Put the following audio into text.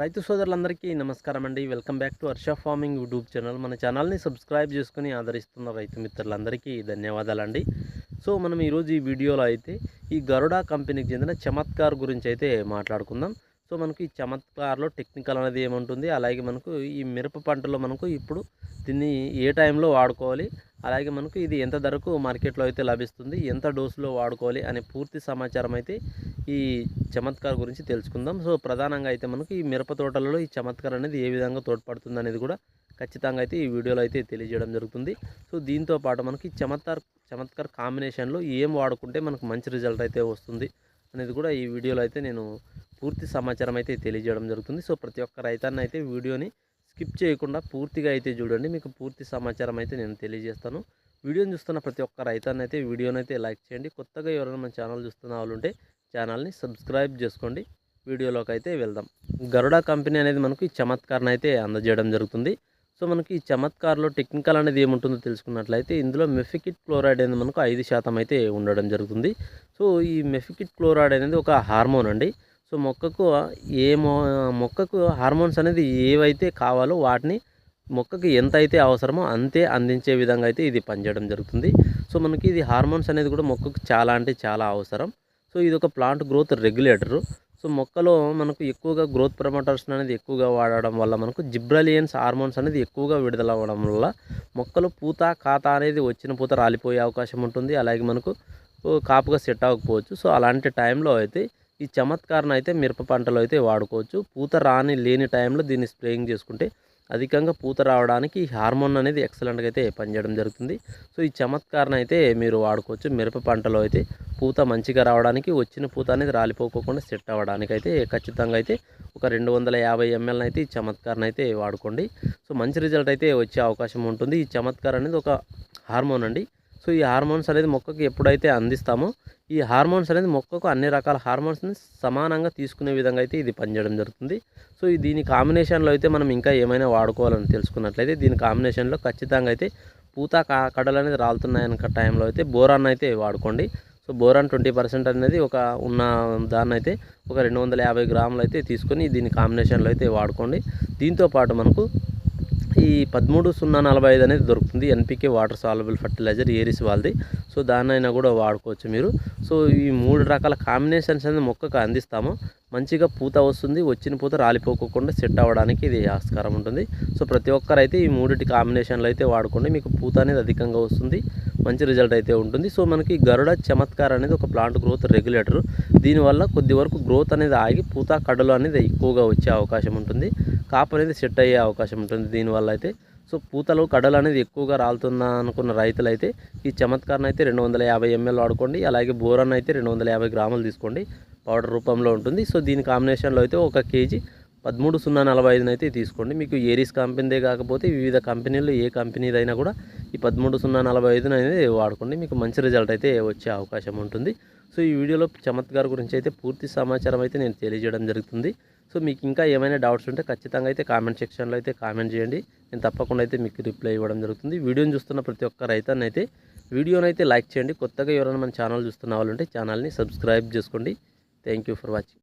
రైతు సోదరులందరికీ నమస్కారం అండి. Welcome back to Harsha farming YouTube channel. మన ఛానల్ని సబ్స్క్రైబ్ చేసుకుని ఆదరిస్తున్న రైతు మిత్రులందరికీ ధన్యవాదాలండి. సో మనం ఈరోజు ఈ వీడియోలో అయితే ఈ గరుడా కంపెనీకి చెందిన చమత్కార్ గురించి అయితే మాట్లాడుకుందాం. సో మనకు ఈ చమత్కార్లో టెక్నికల్ అనేది ఏముంటుంది? అలాగే మనకు ఈ మిరప పంటలో మనకు ఇప్పుడు దీన్ని ఏ టైంలో వాడుకోవాలి? అలాగే మనకు ఇది ఎంత ధరకు మార్కెట్లో అయితే లభిస్తుంది? ఎంత డోసులో వాడుకోవాలి? అనే పూర్తి సమాచారం అయితే ఈ చమత్కార్ గురించి తెలుసుకుందాం. సో ప్రధానంగా అయితే మనకు ఈ మిరప తోటలలో ఈ చమత్కార్ అనేది ఏ విధంగా తోడ్పడుతుంది అనేది కూడా ఖచ్చితంగా అయితే ఈ వీడియోలో అయితే తెలియజేయడం జరుగుతుంది. సో దీంతో పాటు మనకి చమత్కార్ చమత్కార్ కాంబినేషన్లో ఏం వాడుకుంటే మనకు మంచి రిజల్ట్ అయితే వస్తుంది అనేది కూడా ఈ వీడియోలో అయితే నేను పూర్తి సమాచారం అయితే తెలియజేయడం జరుగుతుంది. సో ప్రతి ఒక్క రైతాన్ని అయితే వీడియోని స్కిప్ చేయకుండా పూర్తిగా అయితే చూడండి. మీకు పూర్తి సమాచారం అయితే నేను తెలియజేస్తాను. వీడియోని చూస్తున్న ప్రతి ఒక్క రైతాన్ని అయితే వీడియోని అయితే లైక్ చేయండి. కొత్తగా ఎవరైనా మన ఛానల్ చూస్తున్న వాళ్ళు ఉంటే ఛానల్ని సబ్స్క్రైబ్ చేసుకోండి. వీడియోలోకి అయితే వెళ్దాం. గరుడా కంపెనీ అనేది మనకు ఈ చమత్కారం అయితే అందజేయడం జరుగుతుంది. సో మనకి ఈ చమత్కార్లో టెక్నికల్ అనేది ఏముంటుందో తెలుసుకున్నట్లయితే ఇందులో మెఫికిట్ క్లోరైడ్ అనేది మనకు ఐదు శాతం అయితే ఉండడం జరుగుతుంది. సో ఈ మెఫికిట్ క్లోరైడ్ అనేది ఒక హార్మోన్ అండి. సో మొక్కకు ఏ మొక్కకు హార్మోన్స్ అనేది ఏవైతే కావాలో వాటిని మొక్కకి ఎంత అయితే అవసరమో అంతే అందించే విధంగా అయితే ఇది పనిచేయడం జరుగుతుంది. సో మనకి ఇది హార్మోన్స్ అనేది కూడా మొక్కకు చాలా అంటే చాలా అవసరం. సో ఇది ఒక ప్లాంట్ గ్రోత్ రెగ్యులేటరు. సో మొక్కలో మనకు ఎక్కువగా గ్రోత్ ప్రమోటర్స్ అనేది ఎక్కువగా వాడడం వల్ల మనకు జిబ్రలియన్స్ హార్మోన్స్ అనేది ఎక్కువగా విడుదల అవ్వడం వల్ల మొక్కలు పూత కాత అనేది వచ్చిన పూత రాలిపోయే అవకాశం ఉంటుంది. అలాగే మనకు కాపుగా సెట్ అవ్వకపోవచ్చు. సో అలాంటి టైంలో అయితే ఈ చమత్కారం అయితే మిరప పంటలో అయితే వాడుకోవచ్చు. పూత రాని లేని టైంలో దీన్ని స్ప్రేయింగ్ చేసుకుంటే అధికంగా పూత రావడానికి ఈ హార్మోన్ అనేది ఎక్సలెంట్గా అయితే పనిచేయడం జరుగుతుంది. సో ఈ చమత్కారం అయితే మీరు వాడుకోవచ్చు. మిరప పంటలో అయితే పూత మంచిగా రావడానికి వచ్చిన పూత అనేది రాలిపోకోకుండా సెట్ అవ్వడానికి అయితే ఖచ్చితంగా అయితే ఒక రెండు వందల యాభై ఎంఎల్ని అయితే ఈ చమత్కారం అయితే వాడుకోండి. సో మంచి రిజల్ట్ అయితే వచ్చే అవకాశం ఉంటుంది. ఈ చమత్కారం అనేది ఒక హార్మోన్ అండి. సో ఈ హార్మోన్స్ అనేది మొక్కకి ఎప్పుడైతే అందిస్తామో ఈ హార్మోన్స్ అనేది మొక్కకు అన్ని రకాల హార్మోన్స్ని సమానంగా తీసుకునే విధంగా అయితే ఇది పనిచేయడం జరుగుతుంది. సో దీని కాంబినేషన్లో అయితే మనం ఇంకా ఏమైనా వాడుకోవాలని తెలుసుకున్నట్లయితే దీని కాంబినేషన్లో ఖచ్చితంగా అయితే పూత కడలు అనేది రాలుతున్నాయన్న టైంలో అయితే బోరాన్ అయితే వాడుకోండి. సో బోరాన్ ట్వంటీ పర్సెంట్ అనేది ఒక ఉన్న దాన్ని అయితే ఒక రెండు వందల యాభై గ్రాములు అయితే తీసుకొని దీని కాంబినేషన్లో అయితే వాడుకోండి. దీంతోపాటు మనకు ఈ పదమూడు సున్నా నలభై ఐదు అనేది దొరుకుతుంది. NPK water soluble fertiliser Aries వాళ్ళది. సో దాన్నైనా కూడా వాడుకోవచ్చు మీరు. సో ఈ మూడు రకాల కాంబినేషన్స్ అనేది మొక్కకు అందిస్తాము. మంచిగా పూత వస్తుంది వచ్చిన పూత రాలిపోకుండా సెట్ అవ్వడానికి ఇది ఆస్కారం ఉంటుంది. సో ప్రతి ఒక్కరైతే ఈ మూడిటి కాంబినేషన్లో అయితే వాడుకోండి. మీకు పూత అనేది అధికంగా వస్తుంది. మంచి రిజల్ట్ అయితే ఉంటుంది. సో మనకి గరుడ చమత్కార్ అనేది ఒక ప్లాంట్ గ్రోత్ రెగ్యులేటర్ దీనివల్ల కొద్ది వరకు గ్రోత్ అనేది ఆగి పూత కడలు అనేది ఎక్కువగా వచ్చే అవకాశం ఉంటుంది. కాపు అనేది సెట్ అయ్యే అవకాశం ఉంటుంది దీనివల్ల అయితే. సో పూతలు కడలు అనేది ఎక్కువగా రాలుతున్న అనుకున్న రైతులు అయితే ఈ చమత్కారం అయితే రెండు వందల యాభై ఎంఎల్ వాడుకోండి. అలాగే బోరన్ అయితే రెండు వందల యాభై గ్రాములు తీసుకోండి. పౌడర్ రూపంలో ఉంటుంది. సో దీని కాంబినేషన్లో అయితే ఒక కేజీ పదమూడు సున్నా నలభై ఐదున అయితే తీసుకోండి. మీకు ఏరీస్ కంపెనీదే కాకపోతే వివిధ కంపెనీలు ఏ కంపెనీదైనా కూడా ఈ పదమూడు సున్నా నలభై ఐదున అనేది వాడుకోండి. మీకు మంచి రిజల్ట్ అయితే వచ్చే అవకాశం ఉంటుంది. సో ఈ వీడియోలో చమత్కార్ గురించి అయితే పూర్తి సమాచారం అయితే నేను తెలియజేయడం జరుగుతుంది. సో మీకు ఇంకా ఏమైనా డౌట్స్ ఉంటే ఖచ్చితంగా అయితే కామెంట్ సెక్షన్లో అయితే కామెంట్ చేయండి. నేను తప్పకుండా అయితే మీకు రిప్లై ఇవ్వడం జరుగుతుంది. వీడియోని చూస్తున్న ప్రతి ఒక్క రైతాన్ని అయితే వీడియోని అయితే లైక్ చేయండి. కొత్తగా ఎవరైనా మన ఛానల్ చూస్తున్న వాళ్ళు ఉంటే ఛానల్ని సబ్స్క్రైబ్ చేసుకోండి. Thank for watching.